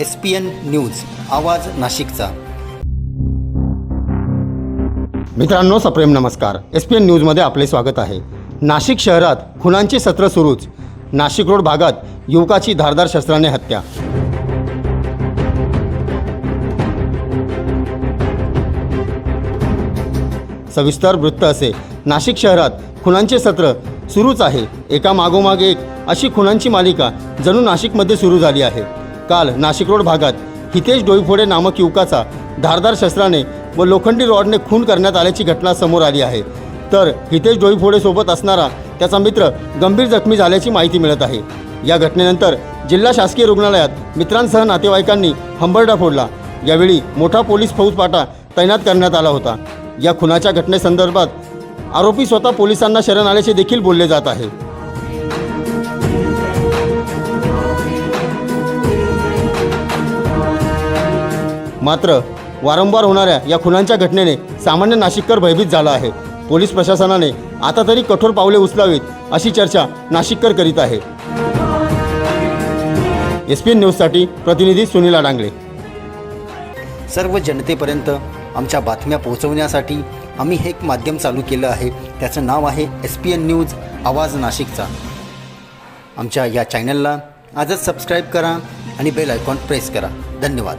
S P N news आवाज नाशिकचा. मित्रांनो सप्रेम नमस्कार. एस पी एन न्यूजमध्ये आपले स्वागत आहे. नाशिक शहरात खुनांचे सत्र सुरूच. नाशिक रोड भागात युवकाची धारदार शस्त्राने हत्या. सविस्तर वृत्त असे. नाशिक शहरात खुनांचे सत्र सुरूच आहे. एका मागोमाग एक अशी खुनांची मालिका जणू नाशिकमध्ये सुरू झाली आहे. काल नाशिक रोड भागात हितेश डोईफोडे नामक युवकाचा धारदार शस्त्राने व लोखंडी रॉडने खून करण्यात आल्याची घटना समोर आली आहे. तर हितेश डोईफोडेसोबत असणारा त्याचा मित्र गंभीर जखमी झाल्याची माहिती मिळत आहे. या घटनेनंतर जिल्हा शासकीय रुग्णालयात मित्रांसह नातेवाईकांनी हंबरडा फोडला. यावेळी मोठा पोलीस फौजपाटा तैनात करण्यात आला होता. या खुनाच्या घटनेसंदर्भात आरोपी स्वतः पोलिसांना शरण आल्याचे देखील बोलले जात आहे. मात्र वारंवार होणाऱ्या या खुनांच्या घटनेने सामान्य नाशिककर भयभीत झाला आहे. पोलीस प्रशासनाने आता तरी कठोर पावले उचलावीत अशी चर्चा नाशिककर करीत आहे. एस पी एन न्यूजसाठी प्रतिनिधी सुनील डांगळे. सर्व जनतेपर्यंत आमच्या बातम्या पोहोचवण्यासाठी आम्ही हे एक माध्यम चालू केलं आहे. त्याचं नाव आहे एस पी एन न्यूज आवाज नाशिकचा. आमच्या या चॅनलला आजच सबस्क्राईब करा आणि बेल आयकॉन प्रेस करा. धन्यवाद.